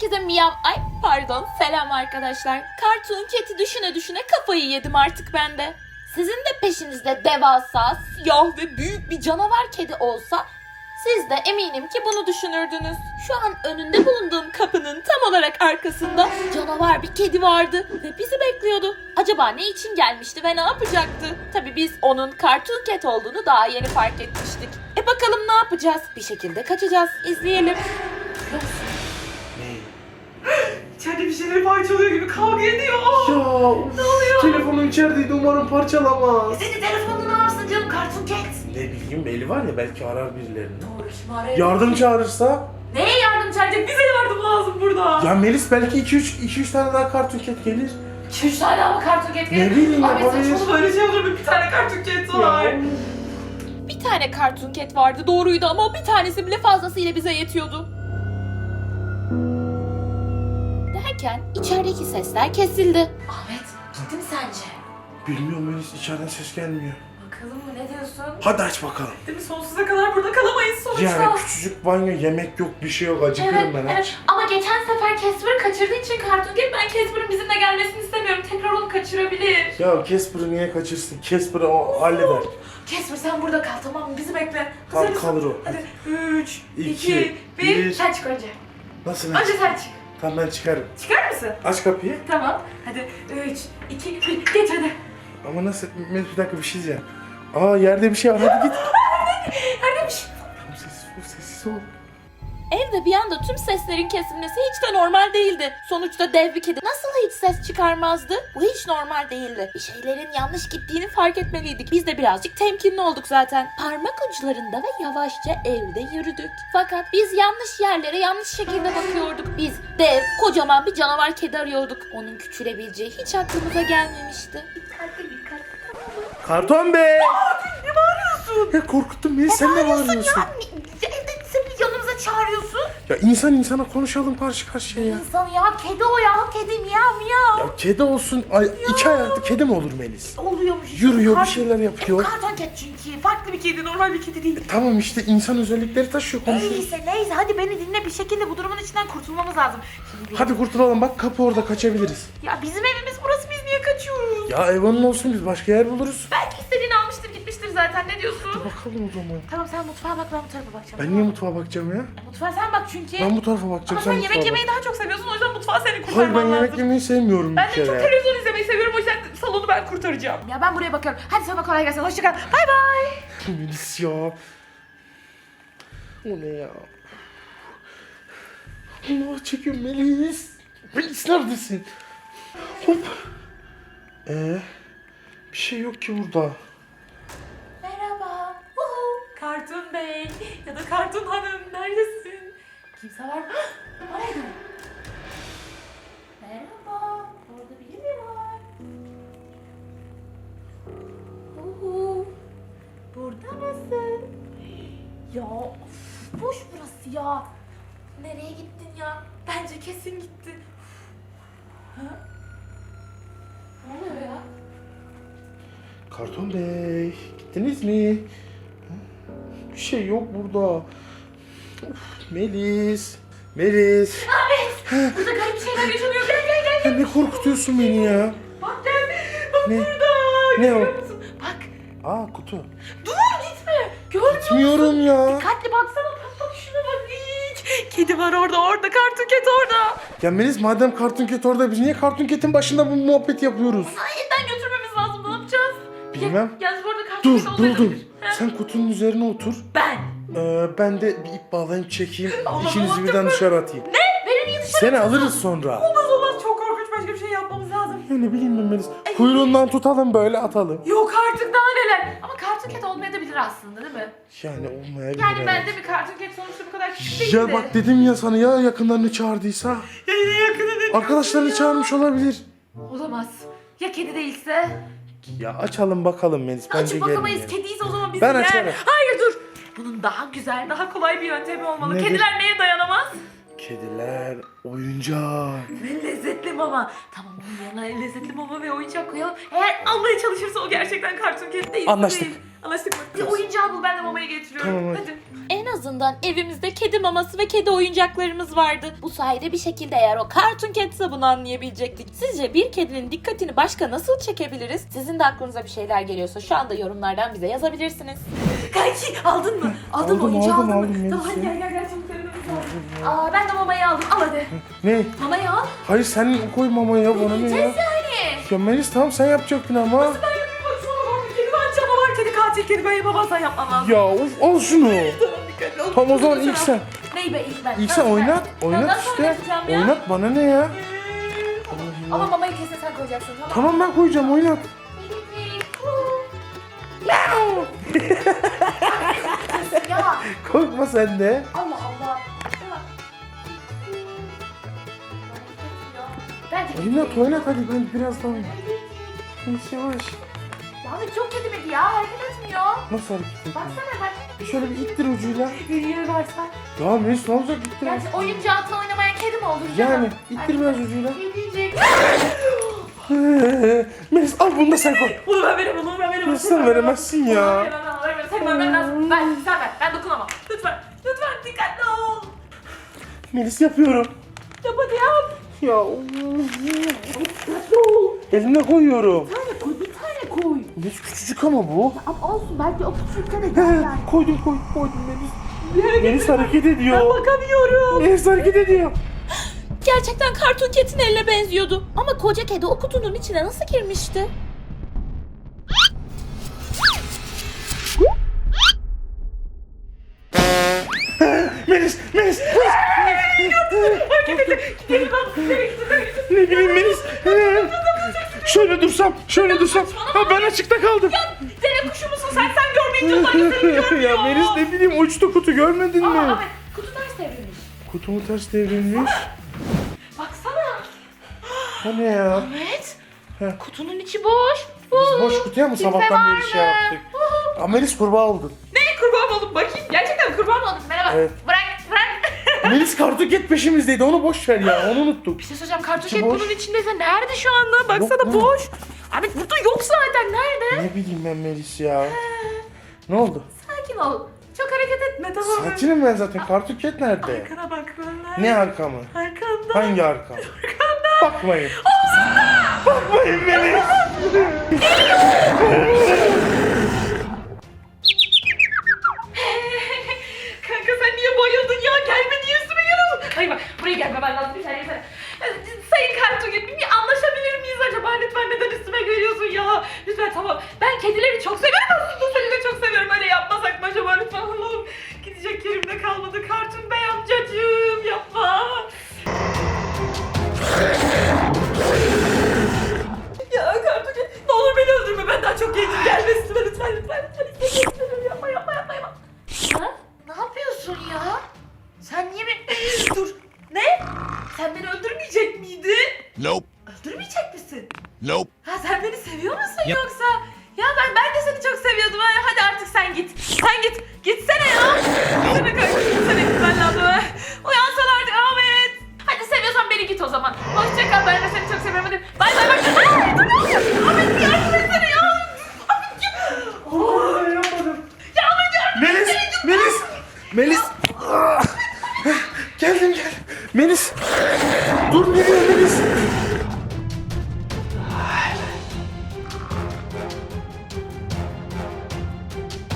Herkese miyav... Ay pardon selam arkadaşlar. Cartoon Cat'i düşüne düşüne kafayı yedim artık ben de. Sizin de peşinizde devasa, siyah ve büyük bir canavar kedi olsa siz de eminim ki bunu düşünürdünüz. Şu an önünde bulunduğum kapının tam olarak arkasında canavar bir kedi vardı ve bizi bekliyordu. Acaba ne için gelmişti ve ne yapacaktı? Tabii biz onun Cartoon Cat olduğunu daha yeni fark etmiştik. E bakalım ne yapacağız? Bir şekilde kaçacağız. İzleyelim. İçeride bir şeyleri parçalıyor gibi kavga ediyor. Ya ne oluyor? Telefonum içerideydi umarım parçalamaz. Senin telefonunu ne yapsın canım Cartoon Cat? Ne bileyim eli var ya belki arar birilerini. Doğru kim arayalım? Yardım çağırırsa? Neye yardım çağıracak? Bize yardım lazım burada. Ya Melis belki 2-3 2-3 tane daha Cartoon Cat gelir. İki üç tane ama Cartoon Cat gelir. Ne bileyim Abi yapabilir. saçmalama öyle şey olur mu? Bir tane Cartoon Cat var. Bir tane Cartoon Cat vardı doğruydu ama bir tanesi bile fazlasıyla bize yetiyordu. Derken içerideki sesler kesildi. Ahmet gitti mi sence? Bilmiyorum Melis içeriden ses gelmiyor. Bakalım mı ne diyorsun? Hadi aç bakalım. Değil mi sonsuza kadar burada kalamayız sonuçta. Yani küçücük banyo yemek yok bir şey yok acıkırım Evet, ben evet. aç. Ama geçen sefer Casper'ı kaçırdığı için Cartoon Cat ben Casper'ın bizimle gelmesini istemiyorum. Tekrar onu kaçırabilir. Ya Casper'ı niye kaçırsın? Casper'ı o halleder. Casper sen burada kal tamam mı? Bizi bekle. Hazır mısın? kalır o. Hadi 3, İki, 2, 1. bir. Sen çık önce. Nasıl? Önce sen çık. Tamam ben çıkarım. Çıkar mısın? Aç kapıyı. Tamam. Hadi 3, 2, 1. Geç hadi. Ama nasıl? Bir dakika bir şey diyeceğim. Aa yerde bir şey var hadi git. Nerede bir şey? Tamam sessiz ol sessiz ol. Tüm seslerin kesilmesi hiç de normal değildi. Sonuçta dev bir kedi nasıl hiç ses çıkarmazdı? Bu hiç normal değildi. Bir şeylerin yanlış gittiğini fark etmeliydik. Biz de birazcık temkinli olduk zaten. Parmak uçlarında ve yavaşça evde yürüdük. Fakat biz yanlış yerlere yanlış şekilde bakıyorduk. Biz dev, kocaman bir canavar kedi arıyorduk. Onun küçülebileceği hiç aklımıza gelmemişti. Dikkatli dikkatli. Karton be! Ne bağırıyorsun? Ya korkuttun beni sen ne bağırıyorsun? Yanımıza çağırıyorsun. Ya insan insana konuşalım karşı karşıya ya. İnsan ya kedi o ya kedi miyav miyav. Ya kedi olsun, ay, iki ayaklı kedi mi olur Melis? Oluyormuş. işte. Yürüyor bir Kar- şeyler yapıyor. Karton cat çünkü. Farklı bir kedi normal bir kedi değil. Tamam işte insan özellikleri taşıyor konuşuyoruz. Neyse neyse hadi beni dinle bir şekilde bu durumun içinden kurtulmamız lazım. Şimdi bir- Hadi kurtulalım bak kapı orada kaçabiliriz. Ya bizim evimiz burası biz niye kaçıyoruz? Ya ev onun olsun biz başka yer buluruz. Belki istediğini gitmiştir zaten ne diyorsun? Bakalım o zaman. Tamam sen mutfağa bak ben bu tarafa bakacağım. Ben niye mutfağa bakacağım ya? Mutfağa sen bak çünkü. Ben bu tarafa bakacağım Ama sen sen mutfağa yemek bak. yemeyi daha çok seviyorsun o yüzden mutfağa seni Hayır kurtarman ben yemek lazım. yemeyi sevmiyorum Ben bir de çok televizyon izlemeyi seviyorum o yüzden salonu ben kurtaracağım. Ya ben buraya bakıyorum. Hadi sana kolay gelsin. Hoşça kal. Bay bay. Melis ya. O ne ya? Allah çekiyor Melis. Melis neredesin? Hop. Ee, bir şey yok ki burada. Kartun Hanım neredesin? Kimse var mı? Neydi? Merhaba. Orada biri mi var? Uhu. Burada mısın? Ya of, boş burası ya. Nereye gittin ya? Bence kesin gitti. Ha? Ne oluyor ya? Karton Bey, gittiniz mi? Bir şey yok burada. Of, Melis. Melis. Burada garip şeyler yaşanıyor. Gel gel gel. Ya ne korkutuyorsun beni ya? Bak gel. Bak Ne? burada. Ne o? Görüyor musun? Bak. Aa kutu. Dur gitme. Görmüyor musun? Gitmiyorum ya. Dikkatli baksana. Bak bak şuna bak. Hiç. Kedi var orada orada. Kartun ket orada. Ya Melis madem Cartoon Cat orada biz niye Cartoon Cat'in başında bu muhabbet yapıyoruz? Yeniden götürmemiz lazım. Ne yapacağız? Bilmem. Ya, yalnız bu arada kartun Dur dur. olmayabilir. Sen kutunun üzerine otur. Ben. Ee, ben de bir ip bağlayayım çekeyim. Allah İkinizi Allah, birden çok dışarı atayım. Ne? Beni niye dışarı Seni alırız sonra. Olmaz olmaz. Çok korkunç. Başka bir şey yapmamız lazım. Ya ne bileyim ben Melis. Kuyruğundan tutalım böyle atalım. Yok artık daha neler. Ama kartun ket olmayabilir aslında değil mi? Yani olmayabilir. Yani evet. ben de bir kartun ket sonuçta bu kadar küçük değildi. Ya bak dedim ya sana ya yakınlarını çağırdıysa. Ya yine yakını ne Arkadaşlarını çağırmış olabilir. Olamaz. Ya kedi değilse? Ya açalım bakalım Melis. Bence Açıp bakamayız. gelmeyelim. Kediyiz o zaman bizi Ben yer. açarım. Hayır dur. Bunun daha güzel, daha kolay bir yöntemi olmalı. Nedir? Kediler neye dayanamaz? Kediler oyuncak. Ve lezzetli mama. Tamam onun yanına lezzetli mama ve oyuncak koyalım. Eğer almaya çalışırsa o gerçekten kartun kedi değil. Anlaştık. Değil. Anlaştık mı? Bir oyuncağı bul ben de mamayı getiriyorum. Tamam, hadi. en azından evimizde kedi maması ve kedi oyuncaklarımız vardı. Bu sayede bir şekilde eğer o Cartoon Cats'e bunu anlayabilecektik. Sizce bir kedinin dikkatini başka nasıl çekebiliriz? Sizin de aklınıza bir şeyler geliyorsa şu anda yorumlardan bize yazabilirsiniz. Kanki aldın mı? Aldın mı? Aldım, Oyuncağı aldım, aldın aldım, mı? Tamam hadi gel gel gel. Aa ben de mamayı aldım. Al hadi. Ne? Mamayı al. Hayır sen koy mamayı ya bana ne ya? yani. Ya Melis tamam sen yapacaktın ama. Ben yapayım baksana var. Kedi var canavar kedi katil kedi ben yapamam sen yapman lazım. Ya of al şunu. Tamam dikkatli ol. Tamam o zaman ilk sen. Neyi be ilk ben? İlk Nasıl sen ben? oynat. Oynat Nasıl işte. ya? Oynat bana ne ya? Ama mamayı kesin sen koyacaksın tamam Tamam ben koyacağım oynat. ya Korkma sen de. Allah Allah. Oynat oynat hadi ben biraz daha. Melis yavaş. Ya çok kötü bir ya hareket etmiyor. Nasıl hareket ediyor? Baksana bak. Şöyle bir ittir ucuyla. Yeri varsa. Ya Melis ne olacak ittir. Gerçi oyuncağınla oynamayan kedi mi olur? Yani canım? ittir biraz ucuyla. Yedirecek. Melis al bunu da sen koy. Bunu ben veremem, bunu ben veremem. Sen veremezsin ya? veremem, ben veremem. Sen. Ben, sen ver. Ben dokunamam. Lütfen, lütfen dikkatli ol. Melis yapıyorum. Yap hadi yap. Ya Elimle koyuyorum. Bir tane koy, bir tane koy. Melis küçücük ama bu. Ama olsun belki o küçükte de gider koydum koydum koydum Melis. Melis hareket ediyor. Bakamıyorum. Melis hareket ediyor. Gerçekten Cartoon Cat'in eline benziyordu. Ama koca kedi o kutunun içine nasıl girmişti? Melis, Melis, ne bileyim Melis. Şöyle dursam, şöyle dursam. Ha ben açıkta kaldım. Deve kuşu musun sen? Sen görmeyince uzaylı seni görmüyor. ya Melis ne bileyim uçtu kutu görmedin Aa, mi? Ahmet, kutu ters devrilmiş. Kutumu ters devrilmiş. Baksana. O ne ya? Ahmet. Heh. Kutunun içi boş. Biz boş kutuya mı Kimse sabahtan beri şey mı? yaptık? Aa, Melis kurbağa oldun. Ne kurbağa mı oldum bakayım. Gerçekten kurbağa mı oldum? Merhaba. Evet. Bırak. Melis kartuket peşimizdeydi onu boş ver ya onu unuttuk. Bir şey söyleyeceğim. Kartuket boş. bunun içindeyse nerede şu anda? Baksana Yok boş. Ahmet burada yok zaten. Nerede? Ne bileyim ben Melis ya. Ne oldu? Sakin ol. Çok hareket etme tamam mı? Sakinim ben zaten. Kartuket nerede? Arkana bak ben. Ne arka mı? Arkanda. Hangi arka? Bakmayın. Bakmayın Melis. kedileri çok seviyorum aslında seni de çok seviyorum. Öyle yapmasak mı acaba lütfen Allah'ım. Gidecek yerim de kalmadı. Kartun Bey amcacığım yapma. Ya Kartun ne olur beni öldürme. Ben daha çok gençim. Gelme üstüme lütfen lütfen. lütfen. Yapma yapma yapma. yapma. Ha? Ne yapıyorsun ya? Sen niye beni... Dur. Ne? Sen beni öldürmeyecek miydin? Nope. Öldürmeyecek misin? Nope. Ha sen beni seviyor musun yoksa? Ya ben ben de seni çok seviyordum. Ha, Hadi artık sen git. Sen git. Gitsene ya. Gitsene kanka. Gitsene gitmen lazım. ha. Uyansan artık Ahmet. Hadi seviyorsan beni git o zaman. Hoşça kal. Ben de seni çok seviyorum. Hadi. Bay bay bak. Ay, dur. Ahmet etsene